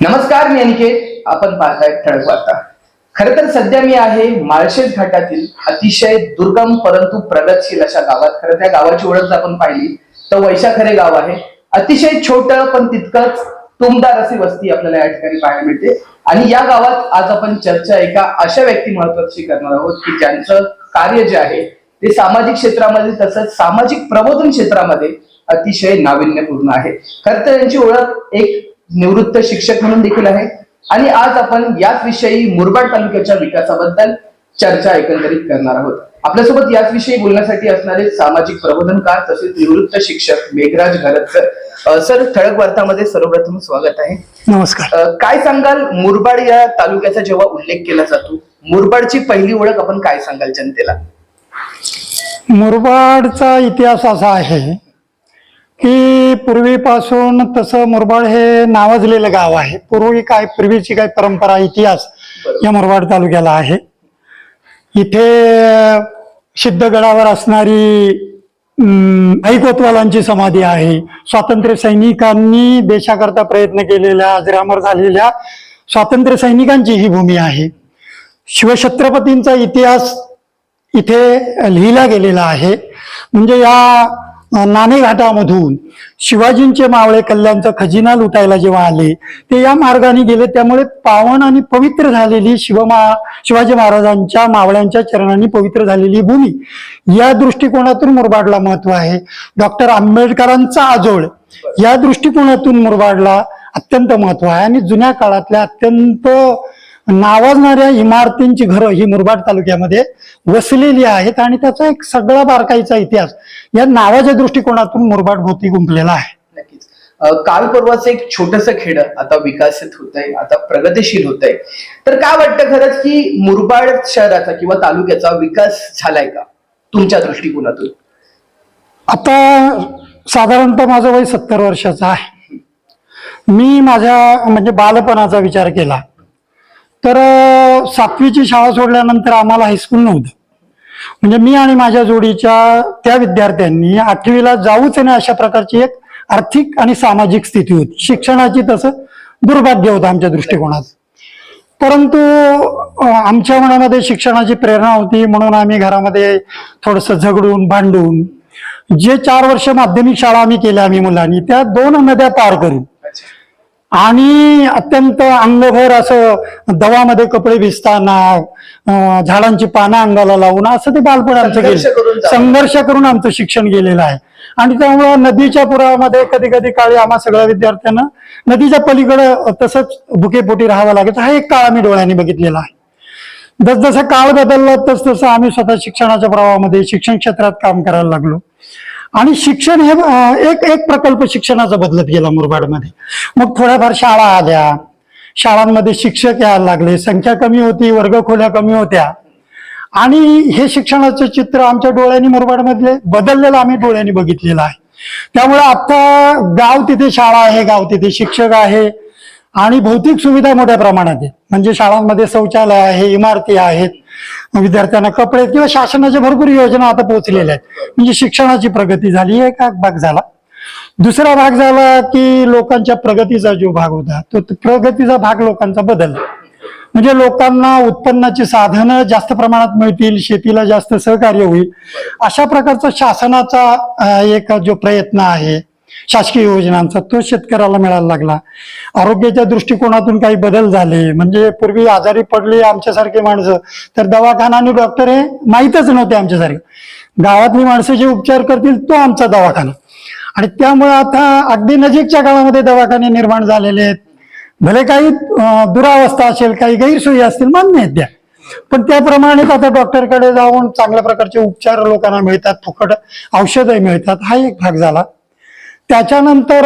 नमस्कार मी अनिकेत. आपण पाहताय ठळक वार्ता. खर तर सध्या मी आहे माळशेज घाटातील अतिशय दुर्गम परंतु प्रगतशील अशा गावात. खरं त्या गावाची ओळख जर आपण पाहिली तर वैशाखरे गाव आहे. अतिशय छोट पण तितकंच तुमदार अशी वस्ती आपल्याला या ठिकाणी पाहायला मिळते. आणि या गावात आज आपण चर्चा एका अशा व्यक्ती महत्वाची करणार आहोत की ज्यांचं कार्य जे आहे ते सामाजिक क्षेत्रामध्ये तसंच सामाजिक प्रबोधन क्षेत्रामध्ये अतिशय नाविन्यपूर्ण आहे. खरं तर यांची ओळख एक निवृत्त शिक्षक म्हणून देखील आहे. आणि आज आपण याच विषयी मुरबाड तालुक्याच्या विकासाबद्दल चर्चा एकंदरीत करणार आहोत. आपल्यासोबत याच विषयी बोलण्यासाठी असणारे सामाजिक प्रबोधनकार तसेच निवृत्त शिक्षक मेघराज घरतकर. सर ठळक वार्तामध्ये सर्वप्रथम स्वागत आहे. नमस्कार. काय सांगाल? मुरबाड या तालुक्याचा जेव्हा उल्लेख केला जातो मुरबाडची पहिली ओळख आपण काय सांगाल जनतेला? मुरबाडचा इतिहास असा आहे की पूर्वीपासून तसं मुरबाड हे नावाजलेलं गाव आहे. पूर्वी काय पूर्वीची काय परंपरा इतिहास या मुरबाड तालुक्याला आहे. इथे सिद्धगडावर असणारी आई कोतवालांची समाधी आहे. स्वातंत्र्य सैनिकांनी देशाकरता प्रयत्न केलेल्या अजरामर झालेल्या स्वातंत्र्य सैनिकांची ही भूमी आहे. शिवछत्रपतींचा इतिहास इथे लिहिला गेलेला आहे. म्हणजे या नाणेघाटामधून शिवाजींचे मावळे कल्याणचा खजिना लुटायला जेव्हा आले ते या मार्गाने गेले. त्यामुळे पावन आणि पवित्र झालेली शिवमा शिवाजी महाराजांच्या मावळ्यांच्या चरणांनी पवित्र झालेली भूमी या दृष्टिकोनातून मुरबाडला महत्त्व आहे. डॉक्टर आंबेडकरांचा आजोळ या दृष्टिकोनातून मुरबाडला अत्यंत महत्त्व आहे आणि जुन्या काळातल्या अत्यंत नावाजणाऱ्या इमारतींची घरं ही मुरबाड तालुक्यामध्ये वसलेली आहेत आणि त्याचा एक सगळा बारकाईचा इतिहास या नावाच्या दृष्टिकोनातून मुरबाड भोवती गुंपलेला आहे. काल परवाचं एक छोटस खेड आता विकसित होत आहे आता प्रगतिशील होत आहे तर काय वाटतं खरंच की मुरबाड शहराचा किंवा तालुक्याचा विकास झालाय का? तुमच्या दृष्टिकोनातून? आता साधारणतः माझं वय सत्तर वर्षाचं आहे. मी माझ्या म्हणजे बालपणाचा विचार केला. तर सातवीची शाळा सोडल्यानंतर आम्हाला हायस्कूल नव्हतं. म्हणजे मी आणि माझ्या जोडीच्या त्या विद्यार्थ्यांनी आठवीला जाऊच नाही अशा प्रकारची एक आर्थिक आणि सामाजिक स्थिती होती. शिक्षणाची तसं दुर्भाग्य होतं आमच्या दृष्टिकोनात. परंतु आमच्या मनामध्ये शिक्षणाची प्रेरणा होती म्हणून आम्ही घरामध्ये थोडस झगडून भांडून जे चार वर्ष माध्यमिक शाळा आम्ही केल्या आम्ही मुलांनी त्या दोन नद्या पार करून आणि अत्यंत अंगभर असं दवामध्ये कपडे भिजताना झाडांची पानं अंगाला लावून असं ते बालपण आमचं गेलं. संघर्ष करून आमचं शिक्षण गेलेलं आहे. आणि त्यामुळं नदीच्या पुरामध्ये कधी कधी काळी आम्हा सगळ्या विद्यार्थ्यांना नदीच्या पलीकडं तसंच भुकेपोटी राहावं लागत हा एक काळ आम्ही डोळ्यांनी बघितलेला आहे. जसजसा काळ बदलला तस तसं आम्ही स्वतः शिक्षणाच्या प्रवाहामध्ये शिक्षण क्षेत्रात काम करायला लागलो. आणि शिक्षण हे एक एक प्रकल्प शिक्षणाचा बदलत गेला मुरबाडमध्ये. मग थोड्याफार शाळा आल्या. शाळांमध्ये शिक्षक यायला लागले. संख्या कमी होती वर्ग खोल्या कमी होत्या. आणि हे शिक्षणाचं चित्र आमच्या डोळ्यांनी मुरबाडमधले बदललेलं आम्ही डोळ्यांनी बघितलेलं आहे. त्यामुळे आता गाव तिथे शाळा आहे गाव तिथे शिक्षक आहे. आणि भौतिक सुविधा मोठ्या प्रमाणात आहे म्हणजे शाळांमध्ये शौचालय आहे इमारती आहेत. विद्यार्थ्यांना कपडे किंवा शासनाच्या भरपूर योजना आता पोहोचलेल्या आहेत. म्हणजे शिक्षणाची प्रगती झाली एक भाग झाला. दुसरा भाग झाला की लोकांच्या प्रगतीचा जो भाग होता तो प्रगतीचा भाग लोकांचा बदलला. म्हणजे लोकांना उत्पन्नाची साधनं जास्त प्रमाणात मिळतील शेतीला जास्त सहकार्य होईल. अशा प्रकारचा शासनाचा एक जो प्रयत्न आहे शासकीय योजनांचा तो शेतकऱ्याला मिळायला लागला. आरोग्याच्या दृष्टिकोनातून काही बदल झाले. म्हणजे पूर्वी आजारी पडली आमच्यासारखी माणसं. तर दवाखाना आणि डॉक्टर हे माहीतच नव्हते आमच्यासारखे. गावातली माणसं जे उपचार करतील तो आमचा दवाखाना. आणि त्यामुळे आता अगदी नजीकच्या काळामध्ये दवाखाने निर्माण झालेले आहेत. भले काही दुरावस्था असेल काही गैरसोयी असतील मान्य आहेत त्या. पण त्याप्रमाणेच आता डॉक्टरकडे जाऊन चांगल्या प्रकारचे उपचार लोकांना मिळतात. फुकट औषधही मिळतात. हा एक भाग झाला. त्याच्यानंतर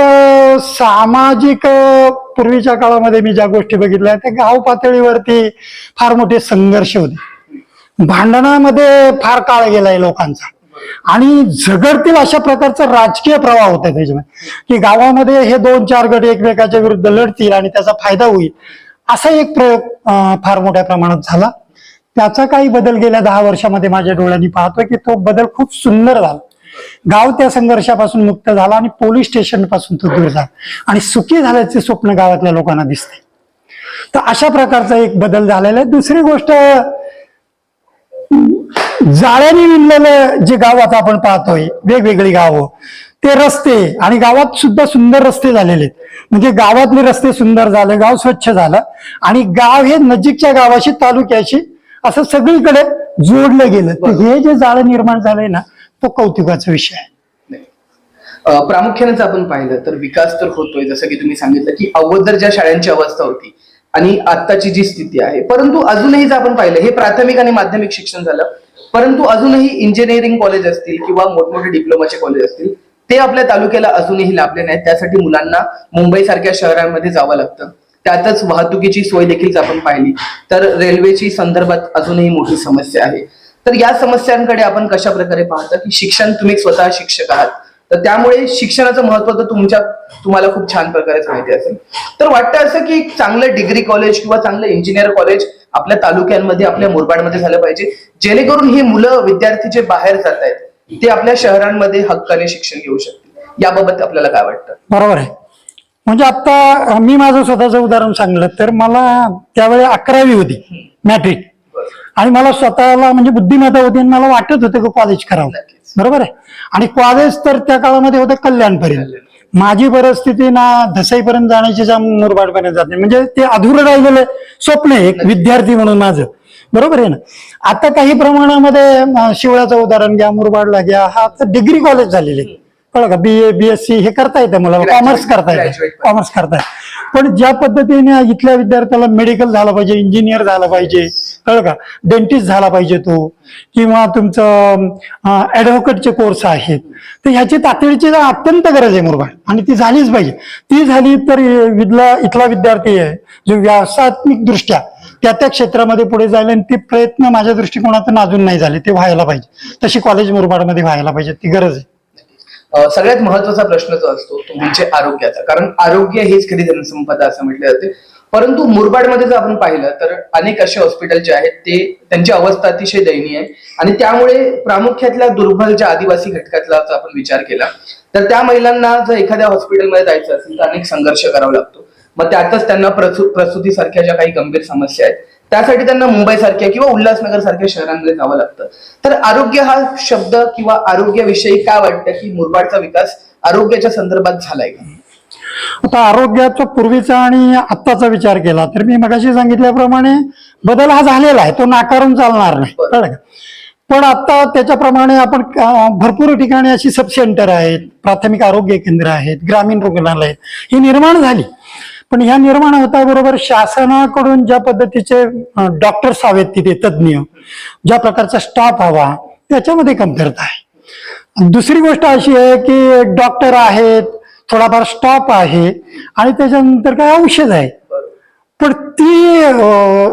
सामाजिक पूर्वीच्या काळामध्ये मी ज्या गोष्टी बघितल्या त्या गाव पातळीवरती फार मोठे संघर्ष होते. भांडणामध्ये फार काळ गेलाय लोकांचा. आणि झगडतील अशा प्रकारचा राजकीय प्रवाह होता त्याच्यामध्ये. की गावामध्ये हे दोन चार गट एकमेकाच्या विरुद्ध लढतील आणि त्याचा फायदा होईल असा एक प्रयोग फार मोठ्या प्रमाणात झाला. त्याचा काही बदल गेल्या दहा वर्षामध्ये माझ्या डोळ्यांनी पाहतोय की तो बदल खूप सुंदर झाला. गाव त्या संघर्षापासून मुक्त झाला आणि पोलीस स्टेशनपासून तो दूर झाला. आणि सुखी झाल्याचे स्वप्न गावातल्या लोकांना दिसते. तर अशा प्रकारचा एक बदल झालेला आहे. दुसरी गोष्ट जाळ्याने विणलेलं जे गाव आता आपण पाहतोय वेगवेगळी गावं ते रस्ते आणि गावात सुद्धा सुंदर रस्ते झालेले आहेत. म्हणजे गावातले रस्ते सुंदर झाले गाव स्वच्छ झालं आणि गाव हे नजीकच्या गावाशी तालुक्याशी असं सगळीकडे जोडलं गेलं. तर हे जे जाळं निर्माण झालंय ना तो कौतुकाचा विषय आहे. प्रामुख्यानेच आपण पाहिलं तर विकास तर होतोय जसं की तुम्ही सांगितलं की अगोदर ज्या शाळांची अवस्था होती आणि आत्ताची जी स्थिती आहे. परंतु अजूनही जर आपण पाहिलं हे प्राथमिक आणि माध्यमिक शिक्षण झालं परंतु अजूनही इंजिनिअरिंग कॉलेज असतील किंवा मोठमोठे डिप्लोमाचे कॉलेज असतील ते आपल्या तालुक्याला अजूनही लाभले नाहीत. त्यासाठी मुलांना मुंबई सारख्या शहरांमध्ये जावं लागतं. त्यातच वाहतुकीची सोय देखील आपण पाहिली तर रेल्वेची संदर्भात अजूनही मोठी समस्या आहे. तर या समस्यांकडे आपण कशा प्रकारे पाहता की शिक्षण तुम्ही स्वतः शिक्षक आहात? तर त्यामुळे शिक्षणाचं महत्त्व तर तुमच्या तुम्हाला खूप छान प्रकारेच माहिती असेल. तर वाटतं असं की चांगलं डिग्री कॉलेज किंवा चांगलं इंजिनियर कॉलेज आपल्या तालुक्यांमध्ये आपल्या मुरबाडमध्ये झालं पाहिजे. जेणेकरून ही मुलं विद्यार्थी जे बाहेर जात आहेत ते आपल्या शहरांमध्ये हक्काने शिक्षण घेऊ शकतील. याबाबत आपल्याला काय वाटतं? बरोबर आहे. म्हणजे आता मी माझं स्वतःचं उदाहरण सांगलं तर मला त्यावेळी अकरावी होती मॅट्रिक आणि मला स्वतःला म्हणजे बुद्धिमत्ता होती आणि मला वाटत होतं की कॉलेज करावं. बरोबर आहे? आणि कॉलेज तर त्या काळामध्ये होतं कल्याणपर्यंत. माझी परिस्थिती ना दसईपर्यंत जाण्याची जा मुरबाडपर्यंत जाते म्हणजे ते अधुरं राहिलेलं स्वप्न आहे एक विद्यार्थी म्हणून माझं. बरोबर आहे ना? आता काही प्रमाणामध्ये शिवळाचं उदाहरण घ्या मुरबाडला घ्या. हा डिग्री कॉलेज झालेले. कळलं का? बी ए बी एस सी हे करता येतं मला. Graduate- कॉमर्स करता येतं. कॉमर्स करताय पण ज्या पद्धतीने इथल्या विद्यार्थ्याला मेडिकल झालं पाहिजे इंजिनियर झालं पाहिजे कळलं का? डेंटिस्ट झाला पाहिजे तो. किंवा तुमचं ऍडव्होकेटचे कोर्स आहेत. तर ह्याची तातडीची अत्यंत गरज आहे मुरबाड आणि ती झालीच पाहिजे. ती झाली तर विदला इथला विद्यार्थी आहे जो व्यावसायिक दृष्ट्या त्या त्या क्षेत्रामध्ये पुढे जायला आणि ते प्रयत्न माझ्या दृष्टिकोनातून अजून नाही झाले. ते व्हायला पाहिजे. तशी कॉलेज मुरबाडमध्ये व्हायला पाहिजे. ती गरज आहे. सगळ्यात महत्त्वाचा प्रश्न जो असतो तो म्हणजे आरोग्याचा. कारण आरोग्य हीच खरी जनसंपदा असं म्हटलं जाते. परंतु मुरबाडमध्ये जर आपण पाहिलं तर अनेक असे हॉस्पिटल जे आहेत ते त्यांची अवस्था अतिशय दयनीय आहे. आणि त्यामुळे प्रामुख्यातल्या दुर्बल ज्या आदिवासी घटकातला जर आपण विचार केला तर त्या महिलांना जर एखाद्या हॉस्पिटलमध्ये जायचं असेल तर अनेक संघर्ष करावा लागतो. मग त्यातच त्यांना प्रसू प्रसूतीसारख्या ज्या काही गंभीर समस्या आहेत त्यासाठी त्यांना मुंबईसारख्या किंवा उल्हासनगर सारख्या शहरांमध्ये जावं लागतं. तर आरोग्य हा शब्द किंवा आरोग्याविषयी काय वाटतं की मुरबाडचा विकास आरोग्याच्या संदर्भात झालाय का? आता आरोग्याचा पूर्वीचा आणि आत्ताचा विचार केला तर मी मगाशी सांगितल्याप्रमाणे बदल हा झालेला आहे तो नाकारून चालणार नाही. कळलं का? पण आता त्याच्याप्रमाणे आपण भरपूर ठिकाणी अशी सब सेंटर आहेत प्राथमिक आरोग्य केंद्र आहेत ग्रामीण रुग्णालय ही निर्माण झाली. पण ह्या निर्माण होताबरोबर शासनाकडून ज्या पद्धतीचे डॉक्टर्स हवेत तिथे तज्ज्ञ ज्या प्रकारचा स्टाफ हवा त्याच्यामध्ये कमतरता आहे. दुसरी गोष्ट अशी आहे की डॉक्टर आहेत थोडाफार स्टॉप आहे आणि त्याच्यानंतर काय औषध आहे. पण ती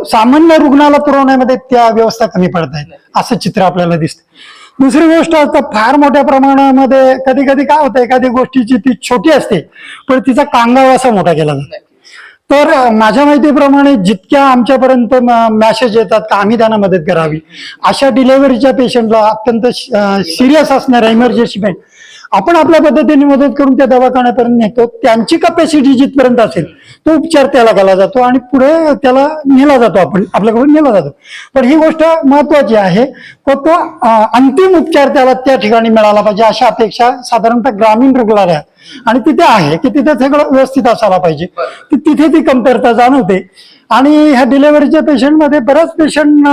सामान्य रुग्णाला पुरवण्यामध्ये त्या व्यवस्था कमी पडत आहेत असं चित्र आपल्याला दिसतं दुसरी गोष्ट आता फार मोठ्या प्रमाणामध्ये कधी कधी काय होतं एखादी गोष्टीची ती छोटी असते पण तिचा कांगावा असा मोठा केला जातो. तर माझ्या माहितीप्रमाणे जितक्या आमच्यापर्यंत मॅसेज येतात का आम्ही त्यांना मदत करावी अशा डिलेव्हरीच्या पेशंटला अत्यंत सिरियस असणाऱ्या इमर्जन्सी पेशंट आपण आपल्या पद्धतीने मदत करून त्या दवाखान्यापर्यंत नेतो. त्यांची कपॅसिटी जिथपर्यंत असेल तो उपचार त्याला केला जातो आणि पुढे त्याला नेला जातो आपण आपल्याकडून नेला जातो. पण ही गोष्ट महत्वाची आहे. व तो अंतिम उपचार त्याला त्या ठिकाणी मिळाला पाहिजे अशा अपेक्षा साधारणतः ग्रामीण रुग्णालयात आणि तिथे आहे की तिथे सगळं व्यवस्थित असायला पाहिजे. तिथे ती कमतरता जाणवते. आणि ह्या डिलेव्हरीच्या पेशंटमध्ये बऱ्याच पेशंट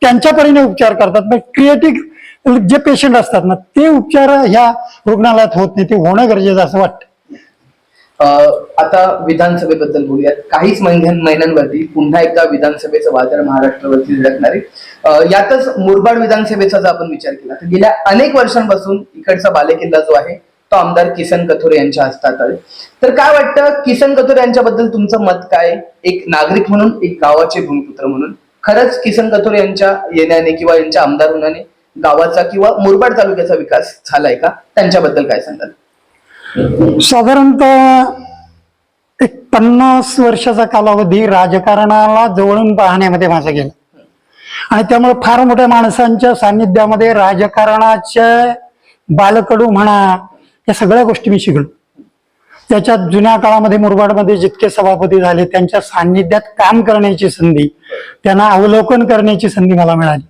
त्यांच्या परीने उपचार करतात. म्हणजे पण क्रिएटिव्ह जे पेशंट असतात ना ते उपचार ह्या रुग्णालयात होत नाही ते होणं गरजेचं असं वाटतं. अं, आता विधानसभेबद्दल बोलूयात. काहीच महिन्यां महिन्यांवरती पुन्हा एकदा विधानसभेचं वादळ महाराष्ट्रावरती धडकणार यातच मुरबाड विधानसभेचा जर आपण विचार केला तर गेल्या अनेक वर्षांपासून इकडचा बालेकिल्ला जो आहे तो आमदार किसन कथोरे यांच्या हस्तात आहे. तर काय वाटतं किसन कथोरे यांच्याबद्दल तुमचं मत काय? एक नागरिक म्हणून एक गावाचे भूमिपुत्र म्हणून. खरंच किसन कथोरे यांच्या येण्याने किंवा यांच्या आमदार होण्याने गावाचा किंवा मुरबाड तालुक्याचा विकास झालाय का? त्यांच्याबद्दल काय सांगाल? साधारणतः एक पन्नास वर्षाचा कालावधी राजकारणाला जवळून पाहण्यामध्ये माझा गेला. आणि त्यामुळे फार मोठ्या माणसांच्या सान्निध्यामध्ये राजकारणाच्या बालकडू म्हणा या सगळ्या गोष्टी मी शिकलो. त्याच्यात जुन्या काळामध्ये मुरबाडमध्ये जितके सभापती झाले त्यांच्या सान्निध्यात काम करण्याची संधी त्यांना अवलोकन करण्याची संधी मला मिळाली.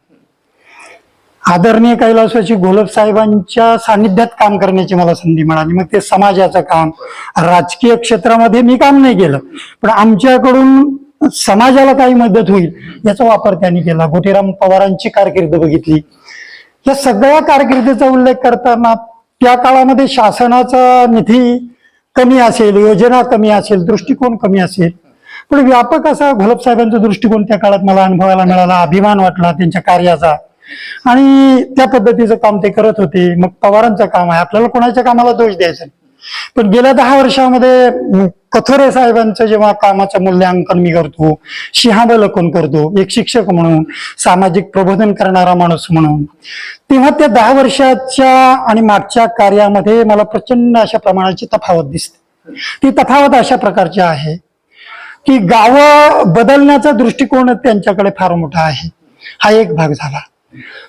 आदरणीय कैलासवासी घोलप साहेबांच्या सान्निध्यात काम करण्याची मला संधी मिळाली. मग ते समाजाचं काम राजकीय क्षेत्रामध्ये मी काम नाही केलं. पण आमच्याकडून समाजाला काही मदत होईल याचा वापर त्यांनी केला. गोटीराम पवारांची कारकीर्द बघितली. या सगळ्या कारकिर्दीचा उल्लेख करताना त्या काळामध्ये शासनाचा निधी कमी असेल योजना कमी असेल दृष्टिकोन कमी असेल. पण व्यापक असा घोलप साहेबांचा दृष्टिकोन त्या काळात मला अनुभवायला मिळाला अभिमान वाटला त्यांच्या कार्याचा. आणि त्या पद्धतीचं काम ते करत होते. मग पवारांचं काम आहे. आपल्याला कोणाच्या कामाला दोष द्यायचा पण गेल्या दहा वर्षामध्ये कथोरे साहेबांचं जेव्हा कामाचं मूल्यांकन मी करतो सिंहावलोकन करतो एक शिक्षक म्हणून सामाजिक प्रबोधन करणारा माणूस म्हणून तेव्हा त्या दहा वर्षाच्या आणि मागच्या कार्यामध्ये मला प्रचंड अशा प्रमाणाची तफावत दिसते. ती तफावत अशा प्रकारची आहे की गावं बदलण्याचा दृष्टिकोन त्यांच्याकडे फार मोठा आहे. हा एक भाग झाला.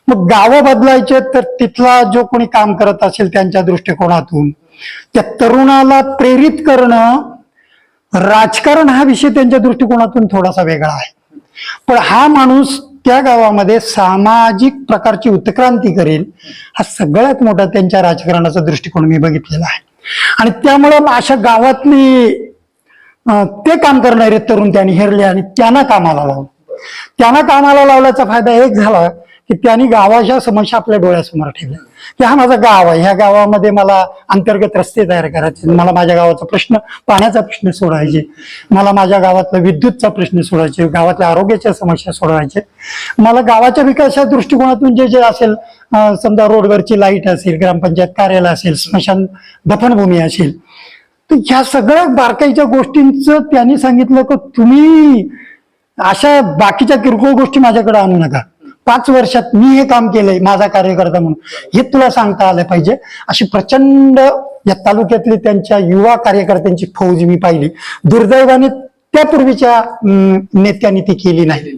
मग गावं बदलायचे तर तिथला जो कोणी काम करत असेल त्यांच्या दृष्टिकोनातून त्या तरुणाला प्रेरित करणं राजकारण हा विषय त्यांच्या दृष्टिकोनातून थोडासा वेगळा आहे. पण हा माणूस त्या गावामध्ये सामाजिक प्रकारची उत्क्रांती करेल हा सगळ्यात मोठा त्यांच्या राजकारणाचा दृष्टिकोन मी बघितलेला आहे. आणि त्यामुळं अशा गावातली ते काम करणारे तरुण त्यांनी हेरले आणि त्यांना कामाला लावलं. त्यांना कामाला लावल्याचा फायदा एक झाला की त्यांनी गावाच्या समस्या आपल्या डोळ्यासमोर ठेवल्या की हा माझा गाव आहे. ह्या गावामध्ये मला अंतर्गत रस्ते तयार करायचे. मला माझ्या गावाचा प्रश्न पाण्याचा प्रश्न सोडवायचे. मला माझ्या गावातला विद्युतचा प्रश्न सोडवायचे. गावातल्या आरोग्याच्या समस्या सोडवायचे. मला गावाच्या विकासाच्या दृष्टिकोनातून जे जे असेल समजा रोडवरची लाइट असेल ग्रामपंचायत कार्यालय असेल स्मशान दफनभूमी असेल तर ह्या सगळ्या बारकाईच्या गोष्टींचं त्यांनी सांगितलं की तुम्ही अशा बाकीच्या किरकोळ गोष्टी माझ्याकडे आणू नका. पाच वर्षात मी हे काम केलंय माझा कार्यकर्ता म्हणून. हे तुला सांगता आलं पाहिजे. अशी प्रचंड या तालुक्यातली त्यांच्या युवा कार्यकर्त्यांची फौज मी पाहिली. दुर्दैवाने त्यापूर्वीच्या नेत्यांनी ती केली नाही.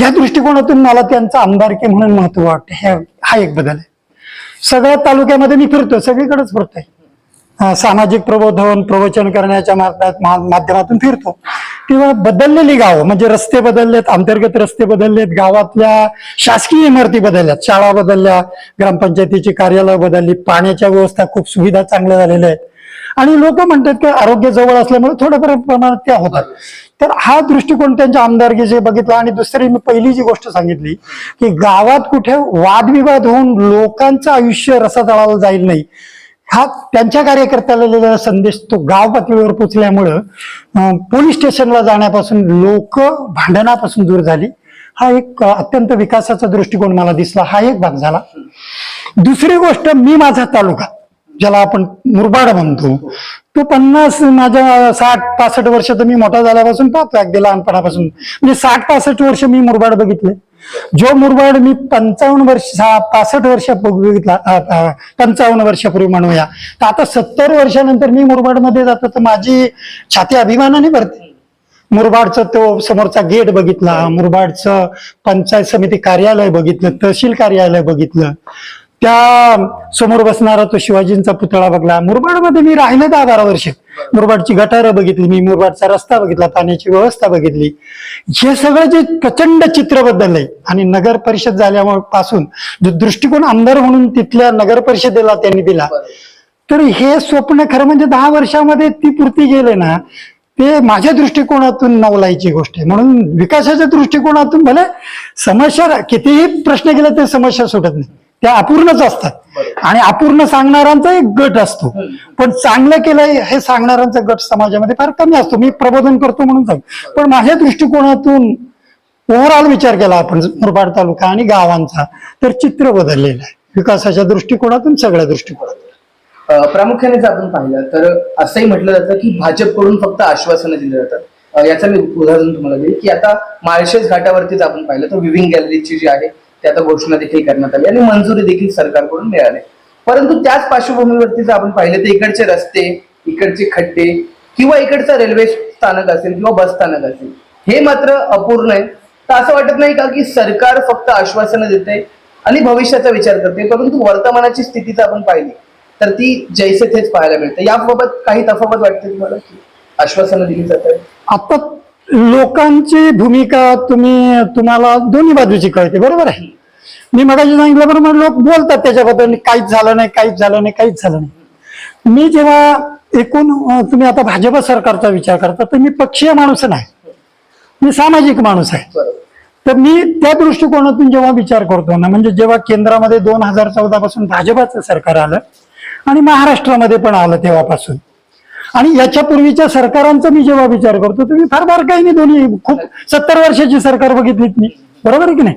या दृष्टिकोनातून मला त्यांचा आमदारकी म्हणून महत्त्व वाटतं. हे हा एक बदल आहे. सगळ्या तालुक्यामध्ये मी फिरतो सगळीकडेच फिरतोय. सामाजिक प्रबोधन प्रवचन करण्याच्या माध्यमातून फिरतो. किंवा बदललेली गावं म्हणजे रस्ते बदललेत अंतर्गत रस्ते बदललेत गावातल्या शासकीय इमारती बदलल्यात शाळा बदलल्या ग्रामपंचायतीची कार्यालय बदलली पाण्याच्या व्यवस्था खूप सुविधा चांगल्या झालेल्या आहेत. आणि लोक म्हणतात की आरोग्य जवळ असल्यामुळे थोड्याफार प्रमाणात त्या होतात. तर हा दृष्टिकोन त्यांच्या आमदारकीचे बघितला आणि दुसरी मी पहिली जी गोष्ट सांगितली की गावात कुठे वादविवाद होऊन लोकांचं आयुष्य रसातळाला जाईल नाही. हा त्यांच्या कार्यकर्त्याला दिलेला संदेश तो गाव पातळीवर पोचल्यामुळं पोलीस स्टेशनला जाण्यापासून लोक भांडणापासून दूर झाली. हा एक अत्यंत विकासाचा दृष्टिकोन मला दिसला. हा एक भाग झाला. दुसरी गोष्ट मी माझा तालुका ज्याला आपण मुरबाड म्हणतो तो पन्नास माझ्या साठ पासष्ट वर्ष तर मी मोठा झाल्यापासून पाहतो अगदी लहानपणापासून. म्हणजे साठ पासष्ट वर्ष मी मुरबाड बघितले. जो मुरबाड मी पंचावन्न वर्ष पासष्ट वर्षापूर्वी बघितला पंचावन्न वर्षापूर्वी म्हणूया. तर आता सत्तर वर्षानंतर मी मुरबाडमध्ये जातो तर माझी छाती अभिमानाने भरते. मुरबाडचं तो समोरचा गेट बघितला मुरबाडचं पंचायत समिती कार्यालय बघितलं तहसील कार्यालय बघितलं. त्या समोर बसणारा तो शिवाजींचा पुतळा बघला. मुरबाडमध्ये मी राहिले दहा बारा वर्ष. मुरबाडची गटारं बघितली मी मुरबाडचा रस्ता बघितला पाण्याची व्यवस्था बघितली. हे सगळं जे प्रचंड चित्र बदललंय आणि नगर परिषद झाल्यामुळे पासून जो दृष्टिकोन आमदार म्हणून तिथल्या नगर परिषदेला त्यांनी दिला. तर हे स्वप्न खरं म्हणजे दहा वर्षामध्ये ती पूर्ती गेले ना ते माझ्या दृष्टिकोनातून नवलायची गोष्ट आहे. म्हणून विकासाच्या दृष्टिकोनातून भले समस्या कितीही प्रश्न केला ते समस्या सुटत नाही. त्या अपूर्णच असतात. आणि अपूर्ण सांगणाऱ्यांचा एक गट असतो. पण चांगलं केलंय हे सांगणाऱ्यांचा गट समाजामध्ये फार कमी असतो. मी प्रबोधन करतो म्हणून सांग पण माझ्या दृष्टिकोनातून ओव्हरऑल विचार केला आपण मुरबाड तालुका आणि गावांचा तर चित्र बदललेलं आहे. विकासाच्या दृष्टिकोनातून सगळ्या दृष्टिकोनातून. प्रामुख्याने जर आपण पाहिलं तर असंही म्हटलं जातं की भाजपकडून फक्त आश्वासनं दिली जातात. याचं मी उदाहरण तुम्हाला देईल की आता माळशेज घाटावरतीच आपण पाहिलं तर विविंग गॅलरीची जी आहे ती आता घोषणा देखील करण्यात आली आणि मंजुरी देखील सरकारकडून मिळाली. परंतु त्याच पार्श्वभूमीवरती जर आपण पाहिलं तर इकडचे रस्ते इकडचे खड्डे किंवा इकडचं रेल्वे स्थानक असेल किंवा बस स्थानक असेल हे मात्र अपूर्ण आहे. तर असं वाटत नाही का की सरकार फक्त आश्वासनं देते आणि भविष्याचा विचार करते परंतु वर्तमानाची स्थिती जर आपण पाहिली तर ती जैसे थेच पाहायला मिळते. याबाबत काही तफावत वाटते तुम्हाला की आश्वासनं दिली जात आहेत आता लोकांची भूमिका तुम्ही तुम्हाला दोन्ही बाजूची कळते बरोबर आहे? मी मगाशी सांगितलं बरोबर लोक बोलतात त्याच्याबद्दल काहीच झालं नाही काहीच झालं नाही काहीच झालं नाही. मी जेव्हा एकूण तुम्ही आता भाजप सरकारचा विचार करता तर मी पक्षीय माणूस नाही. मी सामाजिक माणूस आहे. तर मी त्या दृष्टिकोनातून जेव्हा विचार करतो ना म्हणजे जेव्हा केंद्रामध्ये दोन हजार चौदा पासून भाजपाचं सरकार आलं आणि महाराष्ट्रामध्ये पण आलं तेव्हापासून आणि याच्या पूर्वीच्या सरकारांचा मी जेव्हा विचार करतो तुम्ही फार फार बारकाईने दोन्ही. खूप सत्तर वर्षाची सरकार बघितलीत मी. बरोबर आहे की नाही?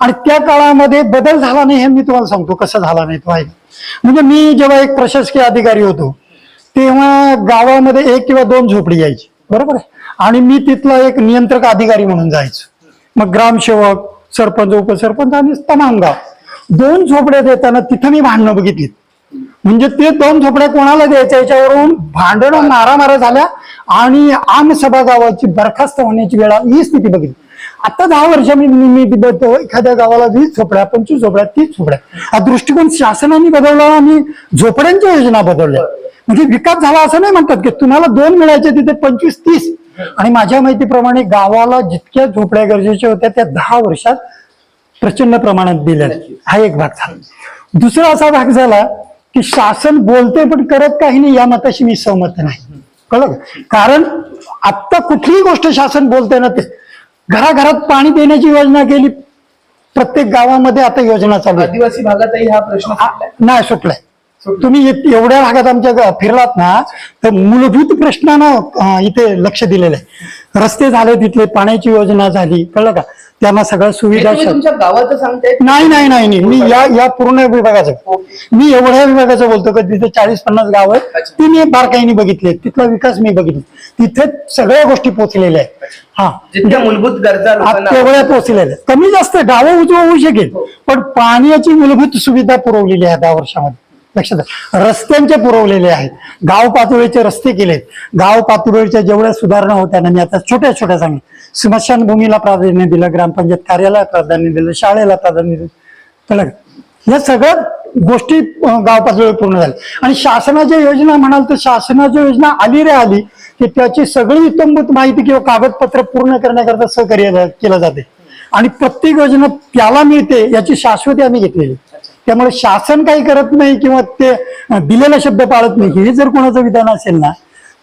आणि त्या काळामध्ये बदल झाला नाही हे मी तुम्हाला सांगतो कसं झाला नाही तो आहे. म्हणजे मी जेव्हा एक प्रशासकीय अधिकारी होतो तेव्हा गावामध्ये एक किंवा दोन झोपडी यायची. बरोबर आहे? आणि मी तिथला एक नियंत्रक अधिकारी म्हणून जायचो. मग ग्रामसेवक सरपंच उपसरपंच आणि तमाम गाव. दोन झोपड्या देताना तिथं मी भांडणं बघितली म्हणजे ते दोन झोपड्या कोणाला द्यायच्या याच्यावरून भांडणं मारामाऱ्या झाल्या आणि आमसभा गावाची बरखास्त होण्याची वेळा ही स्थिती बघितली. आता दहा वर्ष मी मी बघतो एखाद्या गावाला वीस झोपड्या पंचवीस झोपड्या तीस झोपड्या. हा दृष्टिकोन शासनाने बदलला आणि झोपड्यांच्या योजना बदलल्या. म्हणजे विकास झाला असं नाही म्हणतात की तुम्हाला दोन मिळायचे तिथे पंचवीस तीस. आणि माझ्या माहितीप्रमाणे गावाला जितक्या झोपड्या गरजेच्या होत्या त्या दहा वर्षात प्रचंड प्रमाणात दिल्या. हा एक भाग झाला. दुसरा असा भाग झाला की शासन बोलते पण करत काही नाही या मताशी मी सहमत नाही. कळलं? कारण आत्ता कुठलीही गोष्ट शासन बोलते ना ते. घराघरात पाणी देण्याची योजना केली. प्रत्येक गावामध्ये आता योजना चालू आदिवासी भागातही हा प्रश्न. नाही सुटलाय. तुम्ही एवढ्या भागात आमच्या फिरलात ना तर मूलभूत प्रश्नांना इथे लक्ष दिलेलं आहे रस्ते झाले तिथले पाण्याची योजना झाली कळलं का त्यांना सगळ्या सुविधा नाही नाही नाही नाही. मी या या पूर्ण विभागाचं. मी एवढ्या विभागाचं बोलतो का तिथे चाळीस पन्नास गाव आहेत. ते मी बारकाईने बघितले तिथला विकास मी बघितला तिथे सगळ्या गोष्टी पोहोचलेल्या आहेत हा मूलभूत गरजा तेवढ्या पोहोचलेल्या आहेत. कमी जास्त गावं उजव होऊ शकेल हो. पण पाण्याची मूलभूत सुविधा पुरवलेली आहे दहा वर्षामध्ये लक्षात रस्त्यांचे पुरवलेले आहेत. गाव पातळीचे रस्ते केलेत. गाव पातळीच्या जेवढ्या सुधारणा होत्या ना मी आता छोट्या छोट्या सांगेन. स्मशानभूमीला प्राधान्य दिलं ग्रामपंचायत कार्यालयाला प्राधान्य दिलं शाळेला प्राधान्य दिलं. का? या सगळ्या गोष्टी गाव पातळीवर पूर्ण झाल्या. आणि शासनाच्या योजना म्हणाल तर शासनाच्या योजना आली रे आली की त्याची सगळी इतंभूत माहिती किंवा कागदपत्र पूर्ण करण्याकरता सहकार्य केलं जाते. आणि प्रत्येक योजना त्याला मिळते याची शाश्वती आम्ही घेतलेली. त्यामुळे शासन काही करत नाही किंवा ते दिलेला शब्द पाळत नाही हे जर कोणाचं विधान असेल ना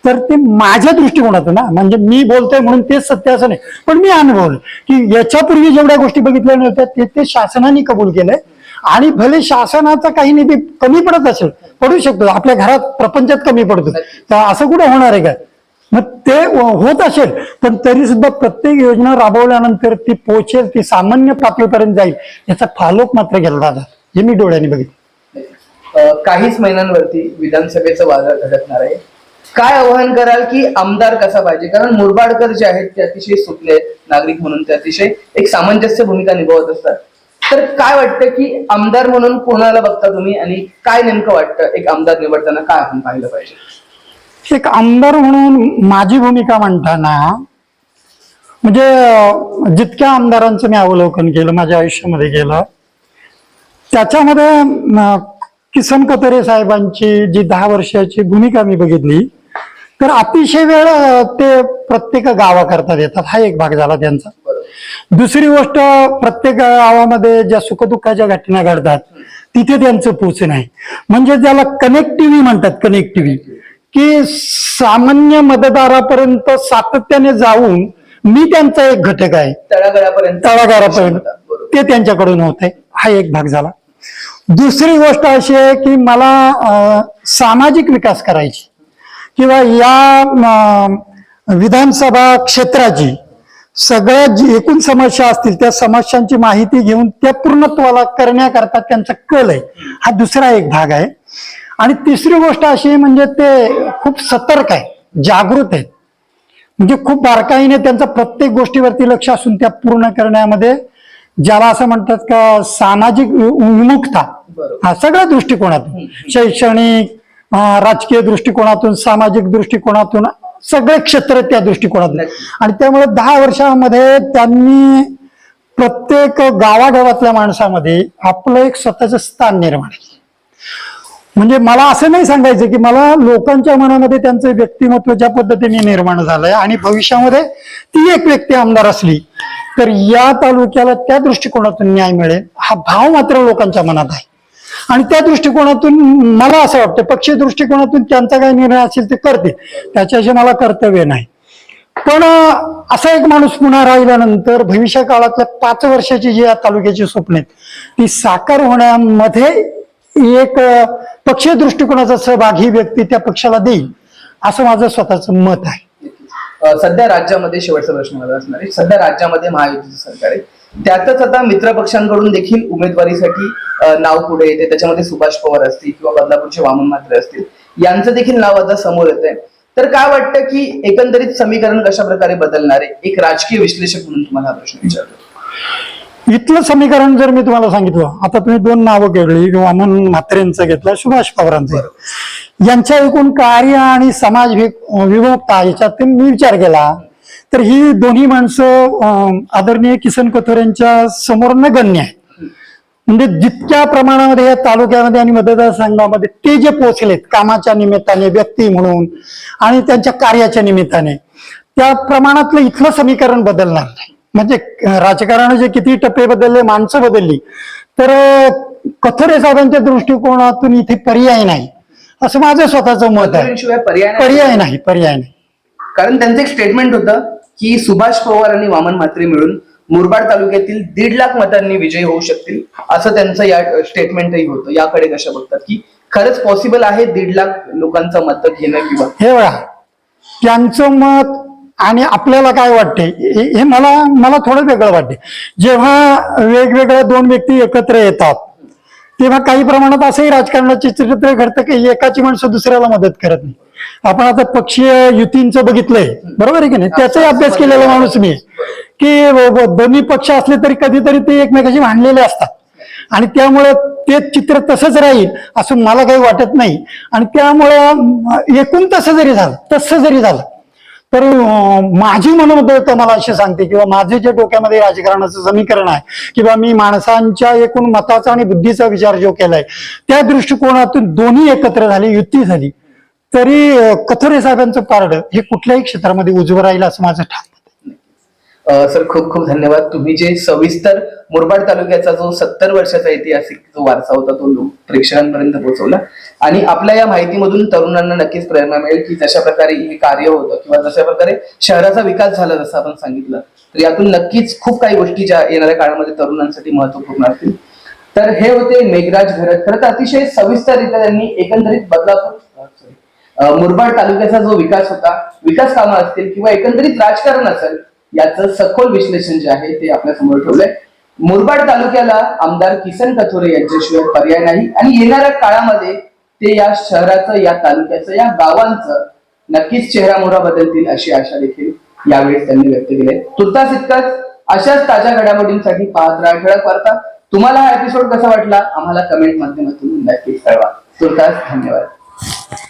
तर ते माझ्या दृष्टिकोनातून ना म्हणजे मी बोलतोय म्हणून तेच सत्य असं नाही. पण मी अनुभवलं की याच्यापूर्वी जेवढ्या गोष्टी बघितल्या नव्हत्या ते ते शासनाने कबूल केलंय. आणि भले शासनाचा काही निधी कमी पडत असेल पडू शकतो आपल्या घरात प्रपंचात कमी पडतो तर असं कुठं होणार आहे का? मग ते होत असेल पण तरी सुद्धा प्रत्येक योजना राबवल्यानंतर ती पोहोचेल ती सामान्य पातळीपर्यंत जाईल याचा फॉलोअप मात्र केला जातात हे मी डोळ्यांनी बघितलं. अ, काहीच महिन्यांवरती विधानसभेचं वादळ धडकणार आहे. काय आवाहन कराल की आमदार कसा पाहिजे? कारण मुरबाडकर जे आहेत ते अतिशय सुटले नागरिक म्हणून ते अतिशय एक सामंजस्य भूमिका निभावत असतात. तर काय वाटतं की आमदार म्हणून कोणाला बघता तुम्ही? आणि काय नेमकं वाटतं एक आमदार निवडताना काय आपण पाहिलं पाहिजे? एक आमदार म्हणून माझी भूमिका म्हणताना म्हणजे अं, जितक्या आमदारांचं मी अवलोकन केलं माझ्या आयुष्यामध्ये केलं त्याच्यामध्ये किसन कतरे साहेबांची जी दहा वर्षाची भूमिका मी बघितली तर अतिशय वेळ ते प्रत्येक गावाकरता देतात. हा एक भाग झाला त्यांचा. दुसरी गोष्ट प्रत्येक गावामध्ये ज्या सुखदुःखाच्या घटना घडतात तिथे त्यांचं पोच नाही म्हणजे ज्याला कनेक्टिव्ही म्हणतात कनेक्टिव्ही की सामान्य मतदारापर्यंत सातत्याने जाऊन मी त्यांचा एक घटक आहे. तळागाळापर्यंत. तळागाळापर्यंत. ते त्यांच्याकडून होत. आहे हा एक भाग झाला. दुसरी गोष्ट अशी आहे की मला सामाजिक विकास करायची. किंवा या विधानसभा क्षेत्राची सगळ्या जी एकूण समस्या असतील त्या समस्यांची माहिती घेऊन त्या पूर्णत्वाला करण्याकरता त्यांचा कल आहे. हा दुसरा एक भाग आहे. आणि तिसरी गोष्ट अशी आहे म्हणजे ते खूप सतर्क आहे जागृत आहेत. म्हणजे खूप बारकाईने त्यांचा प्रत्येक गोष्टीवरती लक्ष असून त्या पूर्ण करण्यामध्ये ज्याला असं म्हणतात का सामाजिक बरोबर. हा सगळ्या दृष्टिकोनातून शैक्षणिक राजकीय दृष्टिकोनातून सामाजिक दृष्टिकोनातून सगळे क्षेत्र त्या दृष्टिकोनातून. आणि त्यामुळे दहा वर्षामध्ये त्यांनी प्रत्येक गावागावातल्या माणसामध्ये आपलं एक स्वतःचं स्थान निर्माण म्हणजे मला असं नाही सांगायचं की मला लोकांच्या मनामध्ये त्यांचं व्यक्तिमत्व ज्या पद्धतीने निर्माण झालंय आणि भविष्यामध्ये ती एक व्यक्ती आमदार असली तर या तालुक्याला त्या दृष्टिकोनातून न्याय मिळेल हा भाव मात्र लोकांच्या मनात आहे. आणि त्या दृष्टिकोनातून मला असं वाटतं पक्षीय दृष्टिकोनातून त्यांचा काय निर्णय असेल ते करतील त्याच्याशी मला कर्तव्य नाही. पण असा एक माणूस पुन्हा राहिल्यानंतर भविष्य काळातल्या पाच वर्षाची जी या तालुक्याची स्वप्न आहेत ती साकार होण्यामध्ये एक पक्षीय दृष्टिकोनाचा सहभाग ही व्यक्ती त्या पक्षाला देईल असं माझं स्वतःचं मत आहे. सध्या राज्यामध्ये शेवटचा प्रश्न मला असणार आहे. सध्या राज्यामध्ये महायुतीचं सरकार आहे. त्यातच आता मित्र पक्षांकडून देखील उमेदवारीसाठी नाव पुढे येते. त्याच्यामध्ये सुभाष पवार असतील किंवा बदलापूरचे वामन म्हात्रे असतील. यांचं देखील नाव आता समोर येत आहे तर काय वाटतं की एकंदरीत समीकरण कशा प्रकारे बदलणार आहे? एक राजकीय विश्लेषक म्हणून तुम्हाला हा प्रश्न विचारतो. इथलं समीकरण जर मी तुम्हाला सांगितलं आता तुम्ही दोन नावं केली वामन म्हात्रेंचं घेतलं सुभाष पवारांचं. यांच्या एकूण कार्य आणि समाज विभक्ता याच्यात मी विचार केला तर ही दोन्ही माणसं आदरणीय किसन कथोर यांच्या समोर नगण्य आहे. म्हणजे जितक्या प्रमाणामध्ये या तालुक्यामध्ये आणि मतदारसंघामध्ये ते जे पोहोचलेत कामाच्या निमित्ताने व्यक्ती म्हणून आणि त्यांच्या कार्याच्या निमित्ताने त्या प्रमाणातलं इथलं समीकरण बदलणार नाही. म्हणजे राजकारणाचे किती टप्पे बदलले माणसं बदलली तर कथोरे साहेबांच्या दृष्टिकोनातून इथे पर्याय नाही. असं माझं स्वतःचं मत आहे. शिवाय पर्याय नाही. पर्याय नाही पर्याय नाही. कारण त्यांचं एक स्टेटमेंट होतं की सुभाष पवार आणि वामन म्हात्रे मिळून मुरबाड तालुक्यातील दीड लाख मतांनी विजयी होऊ शकतील असं त्यांचं या स्टेटमेंटही होतं. याकडे कशा बघतात की खरंच पॉसिबल आहे दीड लाख लोकांचं मत घेणं किंवा हे बघा त्यांचं मत आणि आपल्याला काय वाटते? हे मला मला थोडं वेगळं वाटते. जेव्हा वेगवेगळ्या दोन व्यक्ती एकत्र येतात तेव्हा काही प्रमाणात असंही राजकारणाचे चित्र घडतं की एकाची माणसं दुसऱ्याला मदत करत नाही. आपण आता पक्षीय युतींचं बघितलंय. बरोबर आहे की नाही? त्याचाही अभ्यास केलेला माणूस मी. की दोन्ही पक्ष असले तरी कधीतरी ते एकमेकाशी भांडलेले असतात. आणि त्यामुळं ते चित्र तसंच राहील असं मला काही वाटत नाही. आणि त्यामुळं एकूण तसं जरी झालं तसं जरी झालं तर माझी मनोबलता मला अशी सांगते किंवा माझे जे डोक्यामध्ये राजकारणाचं समीकरण आहे किंवा मी माणसांच्या एकूण मताचा आणि बुद्धीचा विचार जो केलाय त्या दृष्टिकोनातून दोन्ही एकत्र झाली युती झाली. तरी कथोरे साहेबांचं पारड हे कुठल्याही क्षेत्रामध्ये उजवं राहील असं माझं ठाम सर खूप खूप धन्यवाद. तुम्ही जे सविस्तर मुरबाड तालुक्याचा जो सत्तर वर्षाचा ऐतिहासिक जो वारसा होता तो लोक प्रेक्षकांपर्यंत पोहोचवला. आणि आपल्या या माहितीमधून तरुणांना नक्कीच प्रेरणा मिळेल की जशा प्रकारे हे कार्य होतं किंवा जशा प्रकारे शहराचा विकास झाला जसं आपण सांगितलं तर यातून नक्कीच खूप काही गोष्टी ज्या येणाऱ्या काळामध्ये तरुणांसाठी महत्त्वपूर्ण असतील. तर हे होते मेघराज घरत खरं तर अतिशय सविस्तररित्या त्यांनी एकंदरीत बदलापूर मुरबाड तालुक्याचा जो विकास होता विकास कामं असतील किंवा एकंदरीत राजकारण असेल याचं सखोल विश्लेषण जे आहे ते आपल्यासमोर ठेवलंय. मुरबाड तालुक्याला आमदार किसन कथोरे यांच्याशिवाय पर्याय नाही आणि येणाऱ्या काळामध्ये ते या शहराचं या तालुक्याचं या गावांचं नक्कीच चेहरा मोहरा बदलतील अशी आशा देखील यावेळी त्यांनी व्यक्त केली तुर्तास इतकंच अशाच ताज्या घडामोडींसाठी पाहत राहा ठळक वार्ता. तुम्हाला हा एपिसोड कसा वाटला? आम्हाला कमेंट माध्यमातून नक्कीच कळवा. तुर्तास धन्यवाद.